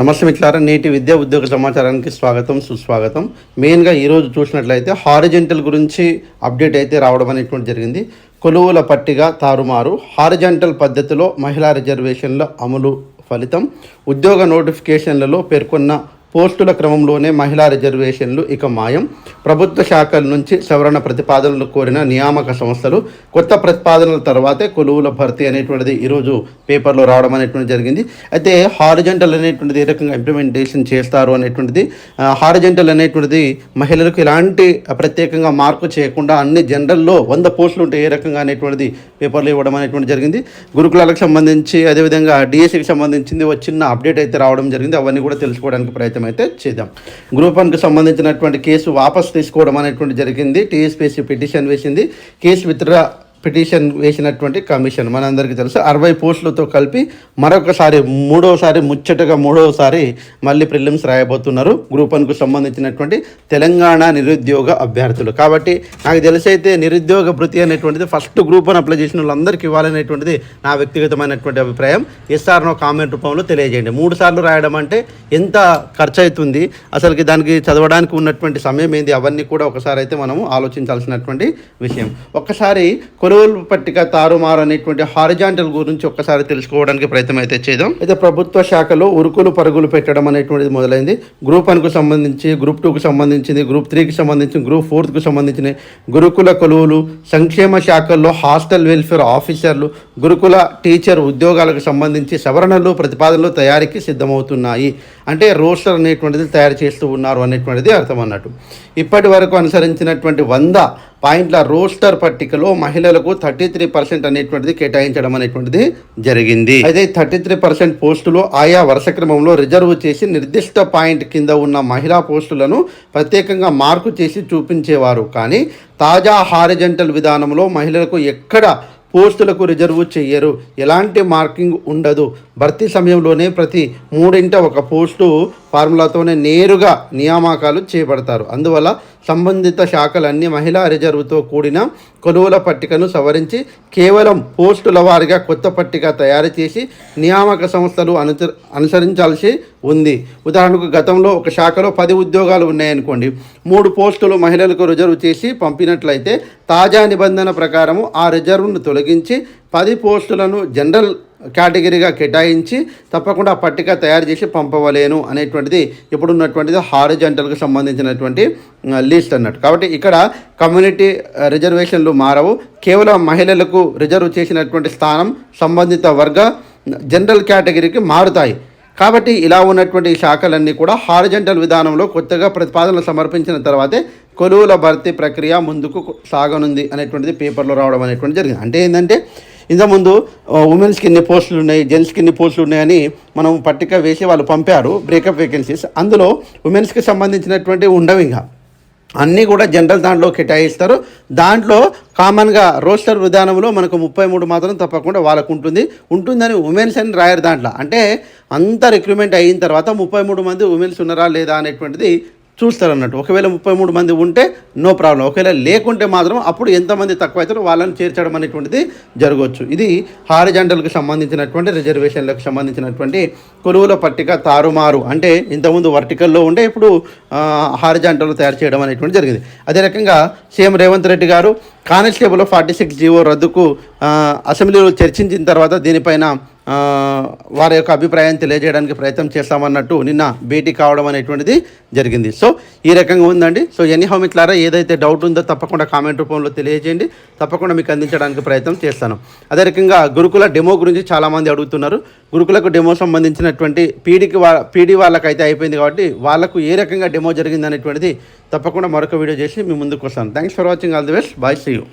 నమస్తే మిత్రులారా నేటి విద్యా ఉద్యోగ సమాచారానికి స్వాగతం సుస్వాగతం. మెయిన్గా ఈరోజు చూసినట్లయితే హారిజెంటల్ గురించి అప్డేట్ అయితే రావడం అనేటువంటి జరిగింది. కొలువుల పట్టిగా తారుమారు. హారిజెంటల్ పద్ధతిలో మహిళా రిజర్వేషన్ల అమలు ఫలితం. ఉద్యోగ నోటిఫికేషన్లలో పేర్కొన్న పోస్టుల క్రమంలోనే మహిళా రిజర్వేషన్లు ఇక మాయం. ప్రభుత్వ శాఖల నుంచి సవరణ ప్రతిపాదనలు కోరిన నియామక సంస్థలు కొత్త ప్రతిపాదనల తర్వాతే కొలువుల భర్తీ అనేటువంటిది ఈరోజు పేపర్లో రావడం అనేటువంటి జరిగింది. అయితే హారిజెంటల్ అనేటువంటిది ఏ రకంగా ఇంప్లిమెంటేషన్ చేస్తారు అనేటువంటిది హారిజెంటల్ అనేటువంటిది మహిళలకు ఎలాంటి ప్రత్యేకంగా మార్పు చేయకుండా అన్ని జనరల్లో వంద పోస్టులు ఉంటే ఏ రకంగా అనేటువంటిది పేపర్లో ఇవ్వడం అనేటువంటి జరిగింది. గురుకులాలకు సంబంధించి అదేవిధంగా డిఎస్సికి సంబంధించింది ఒక చిన్న అప్డేట్ అయితే రావడం జరిగింది. అవన్నీ కూడా తెలుసుకోవడానికి ప్రయత్నం అయితే చేద్దాం. గ్రూప్ వన్కి సంబంధించినటువంటి కేసు వాపస్ తీసుకోవడం అనేటువంటి జరిగింది. టీఎస్పీసీ పిటిషన్ వేసింది. కేసు విత్డ్రా పిటిషన్ వేసినటువంటి కమిషన్. మనందరికీ తెలుసు అరవై పోస్టులతో కలిపి మరొకసారి మూడోసారి ముచ్చటగా మూడోసారి మళ్ళీ ప్రిలిమ్స్ రాయబోతున్నారు. గ్రూప్ వన్కు సంబంధించినటువంటి తెలంగాణ నిరుద్యోగ అభ్యర్థులు. కాబట్టి నాకు తెలిసి అయితే నిరుద్యోగ భృతి అనేటువంటిది ఫస్ట్ గ్రూప్ వన్ అప్లై చేసిన వాళ్ళందరికీ ఇవ్వాలనేటువంటిది నా వ్యక్తిగతమైనటువంటి అభిప్రాయం. ఎస్ఆర్నో కామెంట్ రూపంలో తెలియజేయండి. మూడు సార్లు రాయడం అంటే ఎంత ఖర్చు అవుతుంది అసలుకి దానికి చదవడానికి ఉన్నటువంటి సమయం ఏంది? అవన్నీ కూడా ఒకసారి అయితే మనము ఆలోచించాల్సినటువంటి విషయం. ఒక్కసారి కొలువుల పట్టిక తారుమారు అనేటువంటి హారిజాంటల్ గురించి ఒక్కసారి తెలుసుకోవడానికి ప్రయత్నం అయితే చేద్దాం. అయితే ప్రభుత్వ శాఖలో ఉరుకులు పరుగులు పెట్టడం అనేటువంటిది మొదలైంది. గ్రూప్ వన్కు సంబంధించి గ్రూప్ టూకు సంబంధించింది గ్రూప్ త్రీకి సంబంధించి గ్రూప్ ఫోర్త్కు సంబంధించిన గురుకుల కొలువులు సంక్షేమ శాఖల్లో హాస్టల్ వెల్ఫేర్ ఆఫీసర్లు గురుకుల టీచర్ ఉద్యోగాలకు సంబంధించి సవరణలు ప్రతిపాదనలు తయారీకి సిద్ధమవుతున్నాయి. అంటే రోస్టర్ అనేటువంటిది తయారు చేస్తూ ఉన్నారు అనేటువంటిది అర్థం అన్నట్టు. ఇప్పటి వరకు అనుసరించినటువంటి వంద పాయింట్ల రోస్టర్ పట్టికలో మహిళలకు థర్టీ త్రీ పర్సెంట్ అనేటువంటిది కేటాయించడం అనేటువంటిది జరిగింది. అయితే థర్టీ త్రీ పర్సెంట్ పోస్టులు ఆయా వరుస క్రమంలో రిజర్వ్ చేసి నిర్దిష్ట పాయింట్ కింద ఉన్న మహిళా పోస్టులను ప్రత్యేకంగా మార్కు చేసి చూపించేవారు. కానీ తాజా హారిజెంటల్ విధానంలో మహిళలకు ఎక్కడ పోస్టులకు రిజర్వ్ చెయ్యరు. ఎలాంటి మార్కింగ్ ఉండదు. భర్తీ సమయంలోనే ప్రతి మూడింట ఒక పోస్టు ఫార్ములాతోనే నేరుగా నియామకాలు చేపడతారు. అందువల్ల సంబంధిత శాఖలన్నీ మహిళా రిజర్వ్తో కూడిన కొనుగోల పట్టికను సవరించి కేవలం పోస్టుల వారిగా కొత్త పట్టిక తయారు చేసి నియామక సంస్థలు అనుస అనుసరించాల్సి ఉంది. ఉదాహరణకు గతంలో ఒక శాఖలో పది ఉద్యోగాలు ఉన్నాయనుకోండి మూడు పోస్టులు మహిళలకు రిజర్వ్ చేసి పంపినట్లయితే తాజా నిబంధన ప్రకారము ఆ రిజర్వ్ను తొలగించి పది పోస్టులను జనరల్ కేటగిరీగా కేటాయించి తప్పకుండా పట్టిక తయారు చేసి పంపవలేను అనేటువంటిది ఇప్పుడున్నటువంటిది హారిజంటల్కి సంబంధించినటువంటి లిస్ట్ అన్నట్టు. కాబట్టి ఇక్కడ కమ్యూనిటీ రిజర్వేషన్లు మారవు. కేవలం మహిళలకు రిజర్వ్ చేసినటువంటి స్థానం సంబంధిత వర్గ జనరల్ కేటగిరీకి మారుతాయి. కాబట్టి ఇలా ఉన్నటువంటి శాఖలన్నీ కూడా హారిజంటల్ విధానంలో కొత్తగా ప్రతిపాదనలు సమర్పించిన తర్వాతే కొలువుల భర్తీ ప్రక్రియ ముందుకు సాగనుంది అనేటువంటిది పేపర్లో రావడం అనేటువంటి జరిగింది. అంటే ఏంటంటే ఇంతకుముందు ఉమెన్స్కి ఎన్ని పోస్టులు ఉన్నాయి జెంట్స్కి ఎన్ని పోస్టులు ఉన్నాయని మనం పట్టిక వేసి వాళ్ళు పంపారు బ్రేకప్ వేకెన్సీస్. అందులో ఉమెన్స్కి సంబంధించినటువంటి ఉండవు ఇంకా. అన్నీ కూడా జనరల్ దాంట్లో కేటాయిస్తారు. దాంట్లో కామన్గా రోస్టర్ విధానంలో మనకు ముప్పై మూడు మాత్రం తప్పకుండా వాళ్ళకు ఉంటుంది. ఉంటుందని ఉమెన్స్ అని రాయరు దాంట్లో. అంటే అంత రిక్రూట్మెంట్ అయిన తర్వాత ముప్పై మూడు మంది ఉమెన్స్ ఉన్నారా లేదా అనేటువంటిది చూస్తారు అన్నట్టు ఒకవేళ ముప్పై మూడు మంది ఉంటే నో ప్రాబ్లం. ఒకవేళ లేకుంటే మాత్రం అప్పుడు ఎంతమంది తక్కువ అవుతారో వాళ్ళని చేర్చడం అనేటువంటిది జరగవచ్చు. ఇది హారిజంటల్కి సంబంధించినటువంటి రిజర్వేషన్లకు సంబంధించినటువంటి కొలువుల పట్టిక తారుమారు. అంటే ఇంతకుముందు వర్టికల్లో ఉండే ఇప్పుడు హారిజంటల్ తయారు చేయడం అనేటువంటి జరిగింది. అదే రకంగా సీఎం రేవంత్ రెడ్డి గారు కానిస్టేబుల్ ఫార్టీ సిక్స్ జీవో రద్దుకు అసెంబ్లీలో చర్చించిన తర్వాత దీనిపైన వారి యొక్క అభిప్రాయం తెలియజేయడానికి ప్రయత్నం చేస్తామన్నట్టు నిన్న భేటీ కావడం అనేటువంటిది జరిగింది. సో ఈ రకంగా ఉందండి. సో ఎన్ని హోమిట్లారా ఏదైతే డౌట్ ఉందో తప్పకుండా కామెంట్ రూపంలో తెలియజేయండి. తప్పకుండా మీకు అందించడానికి ప్రయత్నం చేస్తాను. అదే రకంగా గురుకుల డెమో గురించి చాలామంది అడుగుతున్నారు. గురుకులకు డెమో సంబంధించినటువంటి పీడికి వా పీడీ వాళ్ళకైతే అయిపోయింది కాబట్టి వాళ్ళకు ఏ రకంగా డెమో జరిగింది అనేటువంటిది తప్పకుండా మరొక వీడియో చేసి మీ ముందుకు వస్తాను. Thanks for watching all the best bye see you